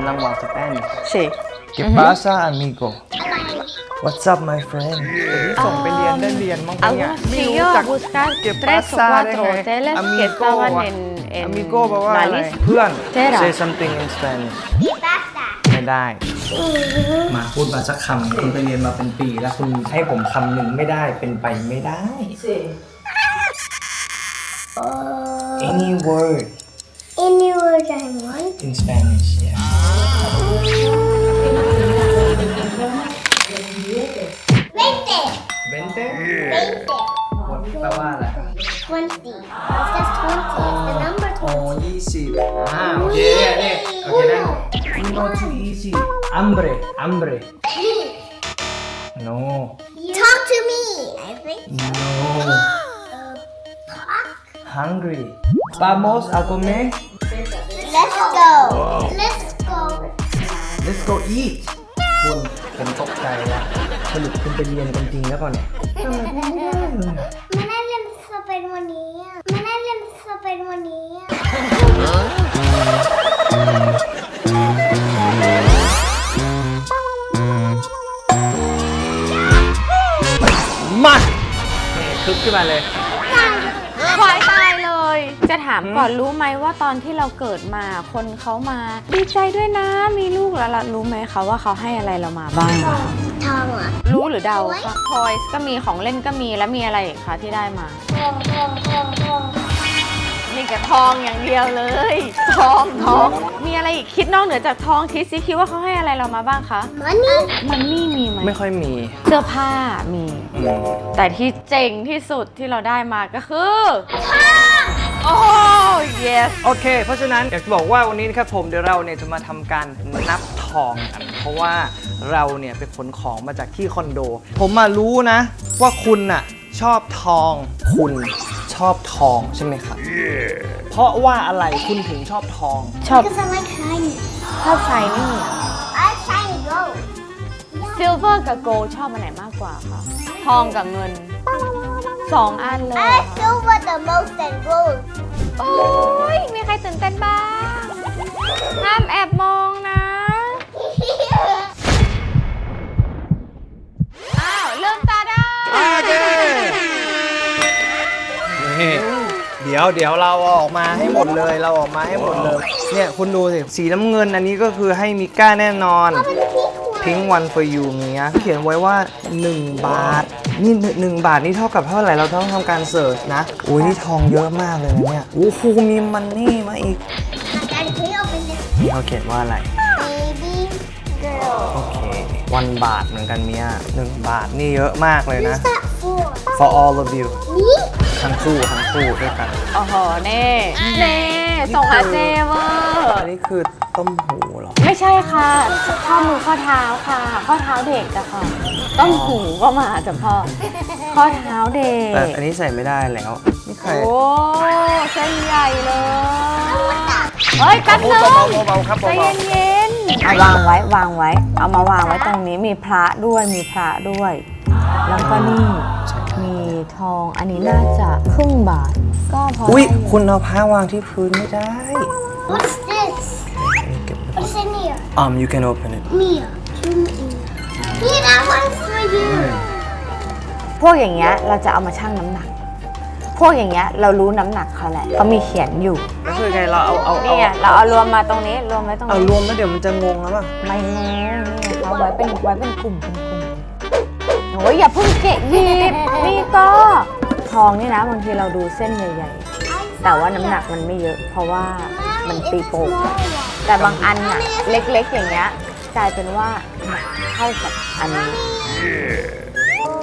กำลังวางสแปน Sí. ¿Qué pasa amigo What's up my friend ส่งไปเรียนได้เรียนมั้งปะเนี่ย Algo ไม่ sí, รู้ yo จัก a buscar ¿Qué tres o pasa cuatro ได้ไง hoteles que Amigo estaban วะ en, en Amigo แปลว่า la อะไร lista. เพื่อน Tera. Say something in Spanish ไม่ได้ มาพูดมาสักคำคุณไปเรียนมาเป็นปี แล้วคุณให้ผมคำหนึ่งไม่ได้เป็นไปไม่ได้ Any word Any word I want. in Spanish yeah Veinte. Vente Veinte. แปลว่าอะไร Twenty. It's just twenty. It's the number โอ้ twenty. ยี่สิบอ่าโอเคเนี่ยโอเคได้ No too easy hambre hambre No Talk to me. I think. No Uh, talk. hungry Vamos a comer Let's go. Let's go. Let's go eat คุณผมตกใจแล้วสรุปคุณไปเรียนกันจริงแล้วก่อนเนี่ยทำไมคุณไม่ได้เลยอะไม่ได้เรียนสเปนวันนี้อะไม่ได้เรียนสเปนวันนี้อะมาเนี่ยคึกขึ้นมาเลย ควายตายเลย จะถามก่อนรู้ไหมว่าตอนที่เราเกิดมาคนเขามาดีใจด้วยนะมีลูกแล้วล่ะรู้ไหมคะว่าเขาให้อะไรเรามาบ้าง ทองอะรู้หรือเดาคะทอยส์ก็มีของเล่นก็มีแล้วมีอะไรอีกคะที่ได้มา ทองทองทองทองนี่กับทองอย่างเดียวเลย ทองทอง มีอะไรอีกคิดนอกเหนือจากทองคิดซิคิดว่าเขาให้อะไรเรามาบ้างคะมันนี่มันนี่มีไหมไม่ค่อยมีเสื้อผ้ามี อืมแต่ที่เจ๋งที่สุดที่เราได้มาก็คือ โอ้ yes โอเค เพราะฉะนั้นอยากจะบอกว่าวันนี้นะครับผมเดี๋ยวเราเนี่ยจะมาทำการนับทองกันเพราะว่าเราเนี่ยไปขนของมาจากที่คอนโด ผมมารู้นะ ว่าคุณน่ะชอบทอง คุณชอบทองใช่ไหมครับ เพราะว่าอะไรคุณถึงชอบทองชอบ because I like shiny ชอบชายนี่ I like shiny gold ซิลเวอร์กับโกลชอบอันไหนมากกว่าคะทองกับเงิน สองอันเลย I เหรอ like คะ silver the most and gold โอ้ยมีใครตื่นเต้นบ้าง ห้ามแอบมองนะ อ้าวเริ่มตาได้นี่เดี๋ยวเดี๋ยวเราเอาออกมาให้หมดเลยเราออกมาให้หมดเลย เนี่ยคุณดูสิ สีน้ำเงินอันนี้ก็คือให้มิก้าแน่นอน พิงวัน for you เนี้ยเขียนไว้ว่า 1 บาท นี่หนึ่งบาทนี่เท่ากับเท่าไหร่เราต้องทำการเสิร์ชนะอุ้ยนี่ทองเยอะมากเลยนะเนี่ยโอ้โหมีมันนี่มาอีก Daddy can you open this นี่เขาเขียนว่าอะไร baby girl โอเควันบาทเหมือนกันเมียหนึ่งบาทนี่เยอะมากเลยนะ Who's that for for all of you me ทั้งคู่ทั้งคู่ด้วยกัน โอ้โหเน่เน่ส่งอาเจเวอร์อันนี้คือต้มหูเหรอ ไม่ใช่ค่ะ ข้อมือข้อเท้าค่ะ ข้อเท้าเด็กอะค่ะ ต้องหูก็มาจากพ่อ ข้อเท้าเด็แต่ก อันนี้ใส่ไม่ได้แล้วนี่ใครโอ้เส้นใหญ่เลย เฮ้ยแป๊บนึงเบาๆเบาๆครับใจเบาเย็นๆเอาวางไว้วางไว้ เอามาวางไว้ตรงนี้มีพระด้วยมีพระด้วย แล้วก็นี่มีทองอันนี้น่าจะครึ่งบาท ก็พออุ้ยคุณเอาผ้าวางที่พื้นไม่ได้ What's this um you can open it Mia Mia that one's for you พวกอย่างเงี้ยเราจะเอามาชั่งน้ำหนัก พวกอย่างเงี้ยเรารู้น้ำหนักเขาแหละเขามีเขียนอยู่ก็คือไงเราเอาเอานี่ไงเราเอารวมมาตรงนี้รวมไว้ตรงเอานี้รวมแล้วเดี๋ยวมันจะงงแล้วป่ะไม่งงนี่ไงเขาไว้เป็นไว้เป็นกลุ่มเป็นกลุ่มโอ้ยอย่าเพิ่งเกะหยิบนี่ก็ทองนี่นะบางทีเราดูเส้นใหญ่ๆ แต่ว่าน้ำหนักมันไม่เยอะ เพราะว่ามันตีโป่ง แต่บางอันน่ะเล็กๆ อย่างเงี้ยกลายเป็นว่าหนักเท่ากับอันนี้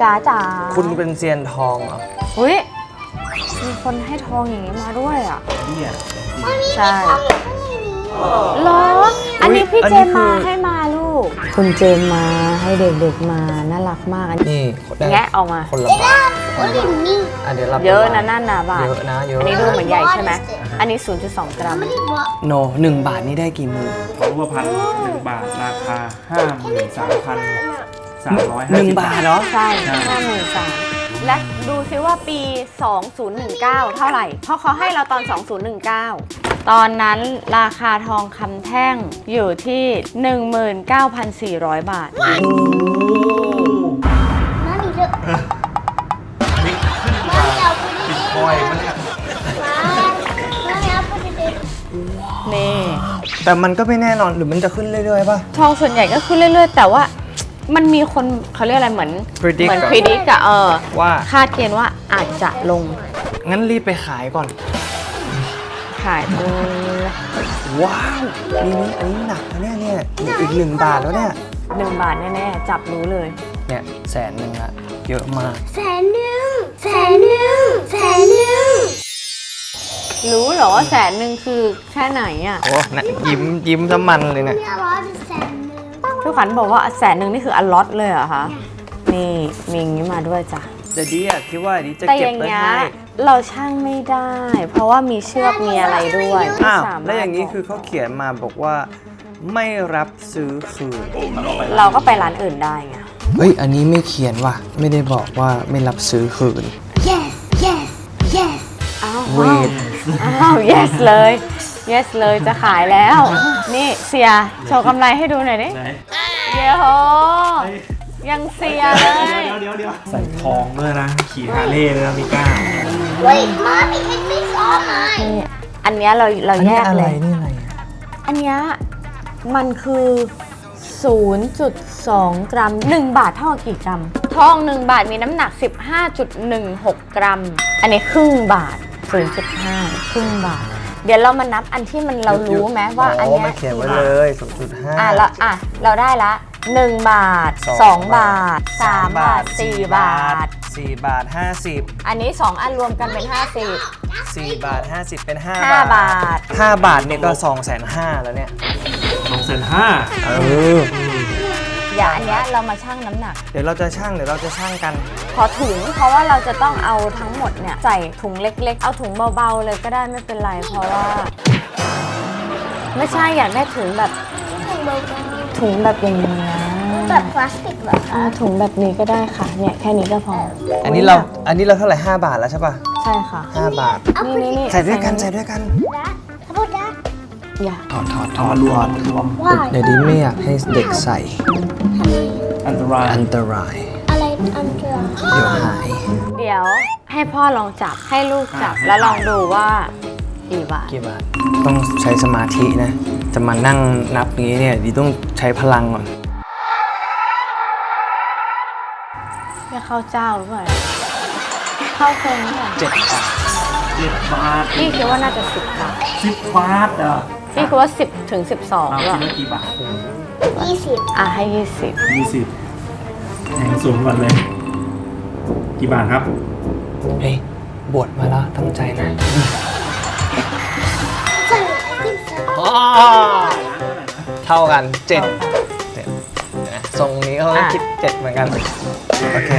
จ๋าจ๋าคุณเป็นเซียนทองเหรออุ้ยมีคนให้ทองอย่างนี้มาด้วยอะเนี่ยใช่เหรออันนี้พี่อันเจนี้มคือมาให้มาลูก คุณเจมมาให้เด็กๆมาน่ารักมากอันนี้นี่ได้แงะออกมา คนละบาท What do you mean อะเดี๋ยวเราเยอะนะนั่นนะบาท เยอะนะเยอะอันนี้ดูเหมือนใหญ่ใช่ไหม อันนี้ 0.2 กรัม How many what โนหนึ่งบาทนี่ได้กี่มือรูปพันหนึ่งบาทราคาห้าหมื่นสามพันสามร้อยหนึ่งบาทเหรอ ใช่ห้าหมื่นสามและดูซิว่าปี 2019 เท่าไหร่ เพราะเขาให้เราตอน 2019 ตอนนั้นราคาทองคำแท่งอยู่ที่ 19,400 บาทมามีเถอะมามีเอาไปดิคอยมันเนี่ยมามีเอาไปดินี่ แต่มันก็ไม่แน่นอนหรือมันจะขึ้นเรื่อยๆป่ะ ทองส่วนใหญ่ก็ขึ้นเรื่อย ๆ แต่ว่า มันมีคนเขาเรียกอะไรเหมือน Predict เหมือนอะพิดิกอะเออว่า คาดเกณฑ์ว่าอาจจะลง งั้นรีบไปขายก่อน ขายเออว้าวนี่นี่อันนี้หนักนะเนี่ยเนี่ยอีกหนึ่งบาทแล้วเนี่ยหนึ่งบาทแน่ๆจับรู้เลยเนี่ยแสนหนึ่งละเยอะมากแสนหนึ่งแสนหนึ่งแสนหนึ่งรู้เหรอว่าแสนหนึ่งคือแค่ไหนอะโอ้นะยิ้มยิ้มสมันเลยเนี่ยมีอะไรเป็นแสนหนึ่งพี่ขวัญบอกว่าแสนหนึ่งนี่คืออัลล็อตเลยเหรอคะนี่มีอย่างนี้มาด้วยจ้ะ แต่ดีอะคิดว่าดีจะแต่เก็อบย่างไว้เงี้ยให้เราช่างไม่ได้ เพราะว่ามีเชือกมีอะไรด้วยอ้าวไม่สมรถแล้วอย่างนี้คือเขาเขียนมาบอกว่า ไม่รับซื้อคืนเราก็ไปร้านอื่นได้ไงเฮ้ยอันนี้ไม่เขียนว่ะ ไม่ได้บอกว่าไม่รับซื้อคืน yes yes yes อ้าวเวท อ้าว yes เลย yes เลยจะขายแล้ว นี่เสียโชว์กำไรให้ดูหน่อยดิไหนเดี๋ยว ยังเสียเลยเดี๋ยวเดี๋ยวเดี๋ยวใส่ทองด้วยนะ ขี่ฮาร์เลย์เลยนะมิก้า wait mommy it is all mine นี่อันเนี้ยเราเราอันแยนี้กอะไรเลย นี่อะไรอะอันเนี้ยมันคือ 0.2 กรัม 1 บาทเท่ากับกี่กรัม ทอง 1 บาทมีน้ำหนัก 15.16 กรัม อันนี้ครึ่งบาท 0.5 ครึ่งบาท เดี๋ยวเรามานับอันที่มันเรารู้ไหมว่าอันอ๋อเนี้ยมันเขียนไว้กี่เลบาทย2.5อะเราอะเราได้ละ 1 บาทสอง2บาท 3 บาท 4 บาท 4 บาท 50 อันนี้ 2 อันรวมกันเป็น 50 4 บาท 50 เป็น 5 5 บาท 5 บาทเนี่ยก็2 5 0 0 0แล้วเนี่ยสองแสนห้าเอออย่าอันเนี้ยเรามาชั่งน้ำหนัก เดี๋ยวเราจะช่างเดี๋ยวเราจะช่างกัน ขอถุงเพราะว่าเราจะต้องเอาทั้งหมดเนี่ยใส่ถุงเล็กๆ เอาถุงเบาๆเลยก็ได้ไม่เป็นไรเพราะว่า ไม่ใช่อยากได้ถุงแบบ ถุงแบบอย่างนี้ยแบบพลาสติกเหรออ่าถุงแบบนี้ก็ได้ค่ะ เนี่ยแค่นี้ก็พออันนี้เราอันนี้เราเท่าไหร่5บาทแล้วใช่ป่ะใช่ค่ะ 5บาทนี่นี่นี่ใส่ด้วยกันใส่ด้วยกันนะเขาพูดนะอย่าถอดถอดถเอาอมาดรวมรวมว่าเดี๋ยวนี้ไม่อยากให้เด็กใส่อันตรายอันตราย อะไรอันตรายเดี๋ยวหาย เดี๋ยวให้พ่อลองจับให้ลูกจับแล้วลองดูว่ากี่บาทกี่บาท ต้องใช้สมาธินะ จะมานั่งนับนี้เนี่ยดีต้องใช้พลังก่อนจะเข้าเจ้าหรือเปล่าเข้าเฟิงหรือเปล่าเจ็ดบาทเจ็ดบาทพี่คิดว่าน่าจะสิบบาทสิบบาทเหรอพี่คิดว่าสิบถึงสิบสองเอาหรคิอดว่ากี่บาทยี่สิบอะให้ยี่สิบยี่สิบแทงสูงก่อนเลย กี่บาทครับ เฮ้ยบวชมาแล้วตั้งใจนะใส่ที่ใส่ เท่ากันเจ็ดเจ็ดนะทรงนี้เขาก็คิดเจ็ดเหมือนกัน โอเค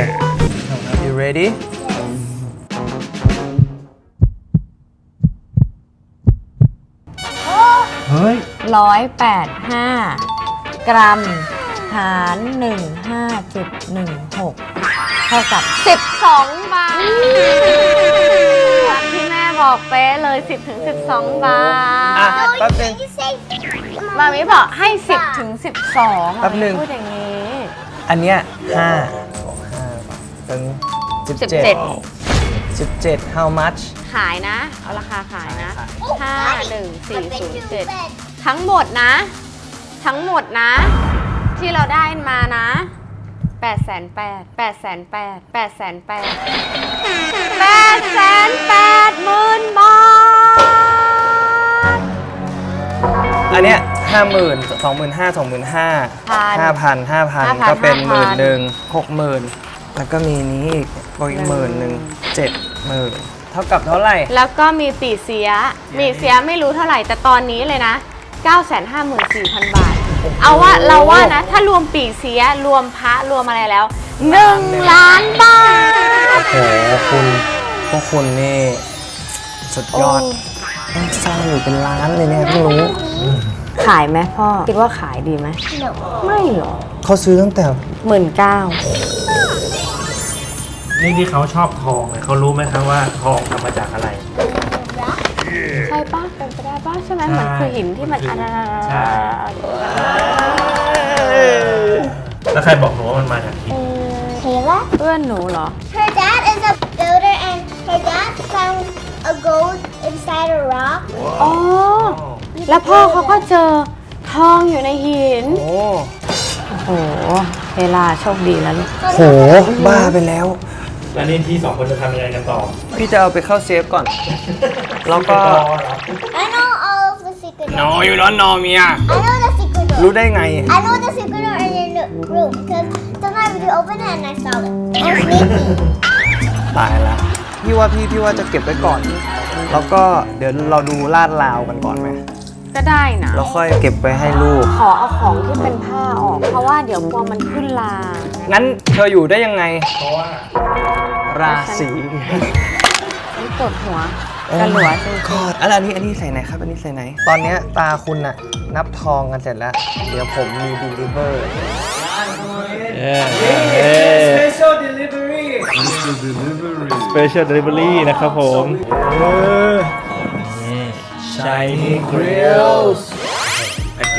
you ready เฮ้ย ร้อยแปดห้ากรัม หารหนึ่งห้าจุดหนึ่งหกเท่ากับสิบสองบาทที่แม่ บอกเป๊ะเลยสิบถึงสิบสองบาอะท แป๊บนึงที่ใส่มามิบอกให้สิบถึงสิบสองแป๊บหนึ่ง พูดอย่างนี้ อันเนี้ยห้าบวกห้าเป็นสิบสิบเจ็ดเจ็ดสิบเจ็ด how much ขายนะ เอาราคาขายนะขายห้าหนึ่งสี่เป็นศูนยูย์เจ็ดเป็ดทั้งหมดนะ ทั้งหมดนะ ที่เราได้มานะ 8 8 0 0 0 0 8 8 0 0 0 0 8 8 0 0 0 8 8 8 0หมื่นบาท อันเนี้ยห้าหมื่นสองหมื่นห้าสองหมื่นห้าพันห้าพันห้าพัน5,000ก็เป็นหมื่น5,000หนึ่งหกหมื่นแล้วก็มีนี้อีกก็อีกหมื่นหนึ่งเจ็ดหมื่นเท่ากับเท่าไหร่ แล้วก็มีปีเสียมีเสียไม่รู้เท่าไหร่แต่ตอนนี้เลยนะ 954,000 บาท เอาว่าเราว่านะ ถ้ารวมปีเสียรวมพระรวมอะไรแล้ว1ล้านบาทโอ้โหคุณพวกคุณนี่สุดยอดต้องสร้างอยู่เป็นล้านเลยเนี่ยเพิ่งรู้ขายไหมพ่อ คิดว่าขายดีไหมหนูไม่หรอกเขาซื้อตั้งแต่หมื่นเก้านี่ที่เขาชอบทองเนี่ยเขารู้ไหมครับว่าทองทำมาจากอะไร ใช่ปะเป็นไปได้ปะใช่ไหมเหมือนคือหินที่มันอะไรใช่ แล้วใครบอกหนูว่ามันมาจากหิน Kayla? เพื่อนหนูเหรอ Her dad is a builder and her dad found a gold inside a rock. อ๋อ แล้วพ่อเขาก็เจอทองอยู่ในหิน โอ้โอ้โหเวลาโชคดีแล้วลูก โห บ้าไปแล้ว แล้วนี่พี่สองคนจะทำยังไงกันต่อพี่จะเอาไปเข้าเซฟก่อน แล้วก็ I know all of the secret doors. นออยู่แล้วนอเมีย I know the secret door. รู้ได้ไง I know the secret door in the room because sometimes you open it and I saw it. I'm sneaky. ตายละพี่ว่าพี่พี่ว่าจะเก็บไว้ก่อน แล้วก็เดี๋ยวเราดูลาดราวกันก่อนไหม ก็ได้นะแล้วค่อยเก็บไว้ให้ลูก ขอเอาของที่เป็นผ้าออก เพราะว่าเดี๋ยวกลัวมันขึ้นลางั้นเธออยู่ได้ยังไง เพราะว่า ราศีฉันปวดหัวกระหลัวจริงกอดอะไรอันนี้อันนี้ใส่ไหนครับอันนี้ใส่ไหน ตอนเนี้ยตาคุณน่ะนับทองกันเสร็จแล้ว เดี๋ยวผมมี deliver เย้เย้ special delivery Special Delivery นะครับผมนี่ Shiny Grills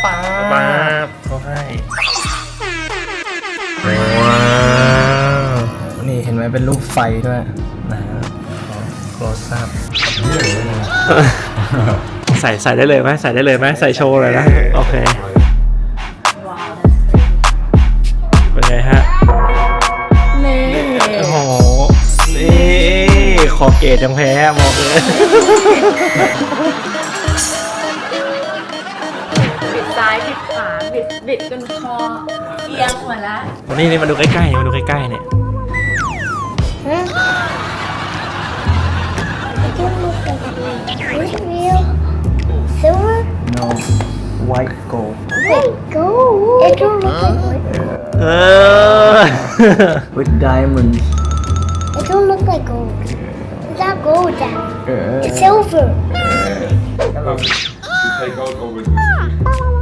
ป๊าป๊าบเขาให้ว้าวนี่เห็นไหมเป็นรูปไฟด้วยนะโคลสอัพใส่ใส่ได้เลยไหมใส่ได้เลยไหมใส่โชว์เลยนะ โอเคเป็นไงฮะนี่โอ้โหนี่ขอเกตยังแพ้บอกเลย จนคอเอียงหมดละนี่นี่มาดูใกล้ๆมาดูใกล้ๆเนี่ย It don't look like gold. Is it real? Silver? no white gold Wait, gold. It don't look like gold. เออ with diamonds It don't look like gold. It's not gold, Dad. It's silver. take out over the Yeah. ขอ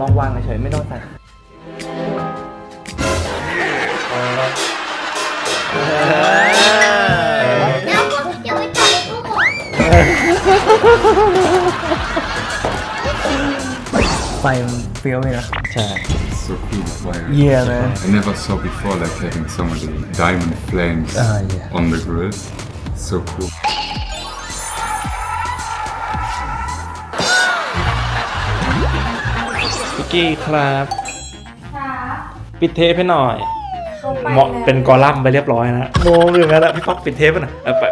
ลองขอลองวางเฉยๆไม่ต้องใส่ไฟมันเฟี้ยวเลยนะ ใช่ so cool fire. Yeah, man. I never saw before like having some of the diamond flames Ah, yeah. on the grill. So cool. พิกกี้ครับปิดเทปให้หน่อยเหมาะเป็นกอลัมน์ไปเรียบร้อยนะโมงอย่างนั้นแหละพี่ป๊อกปิดเทปไปหน่อยเออไป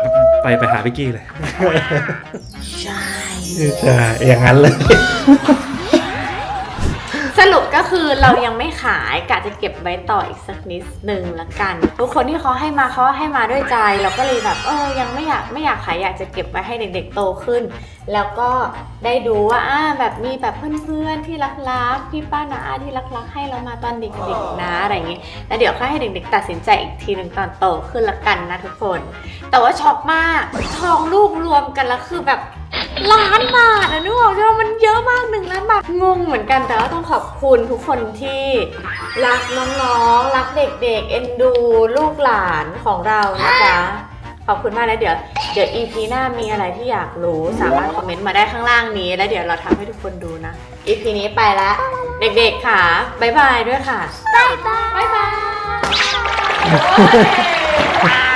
ไปไปหาพิกกี้เลย ใช่ ใช่ อย่างนั้นเลยสรุปก็ คือเรายังไม่ขายกะจะเก็บไว้ต่ออีกสักนิดหนึ่งละกัน ทุกคนที่เขาให้มาเขาให้มาด้วยใจ เราก็เลยแบบเออยังไม่อยากไม่อยากขายอยากจะเก็บไว้ให้เด็กๆโตขึ้น แล้วก็ได้ดูว่าอ่าแบบมีแบบเพื่อนๆที่รักๆพี่ป้านาอาที่รักๆให้เรามาตอนเด็กๆนะอะไรอย่างงี้แล้วเดี๋ยวค่อยให้เด็กๆ ตัดสินใจอีกทีหนึ่งตอนโตขึ้นละกันนะทุกคน แต่ว่าช็อกมากทองลูกรวมกันแล้วคือแบบ ล้านบาทอะนึกออกใช่ไหมมันเยอะมากหนึ่งล้านบาท งงเหมือนกันแต่ว่าต้องขอบคุณทุกคนที่รักน้องๆ รักเด็กๆ เอ็นดูลูกหลานของเรานะจ๊ะ ขอบคุณมากแล้วเดี๋ยวเดี๋ยว EP หน้ามีอะไรที่อยากรู้สามารถคอมเมนต์มาได้ข้างล่างนี้ แล้วเดี๋ยวเราทำให้ทุกคนดูนะ EP นี้ไปละเด็กๆค่ะบ๊ายบายด้วยค่ะ Bye bye. บ๊ายบาย